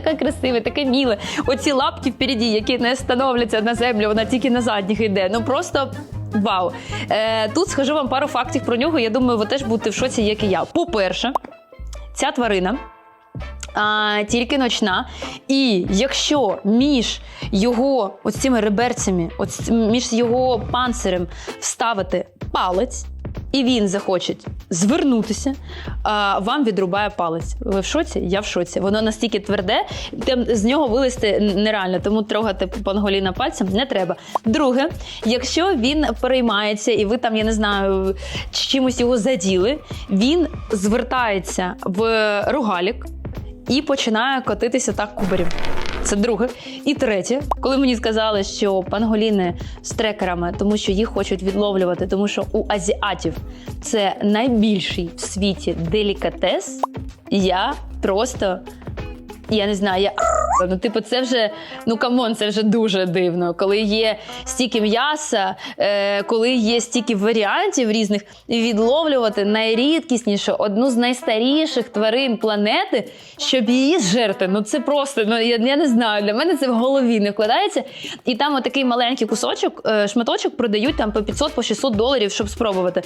таке красиве, таке міле. Оці лапки впереді, які не становляться на землю, вона тільки на задніх йде. Ну просто. Вау! Е, тут скажу вам пару фактів про нього. Я думаю, ви теж будете в шоці, як і я. По-перше, ця тварина а, тільки ночна. І якщо між його ось реберцями, ось між його панцирем вставити палець, і він захоче звернутися, а, вам відрубає палець. Ви в шоці? Я в шоці. Воно настільки тверде, з нього вилезти нереально, тому трогати панголіна пальцем не треба. Друге, якщо він переймається, і ви там, я не знаю, чимось його заділи, він звертається в рогалік і починає котитися так кубарем. Це друге. І третє, коли мені сказали, що панголіни з трекерами, тому що їх хочуть відловлювати, тому що у азіатів це найбільший в світі делікатес, я просто. Я не знаю, я ну, типу, це вже ну камон, це вже дуже дивно. Коли є стільки м'яса, е, коли є стільки варіантів різних, і відловлювати найрідкіснішу, одну з найстаріших тварин планети, щоб її зжерти. Ну це просто ну я, я не знаю. Для мене це в голові не вкладається. І там отакий маленький кусочок, е, шматочок продають там по 500 по 600 доларів, щоб спробувати.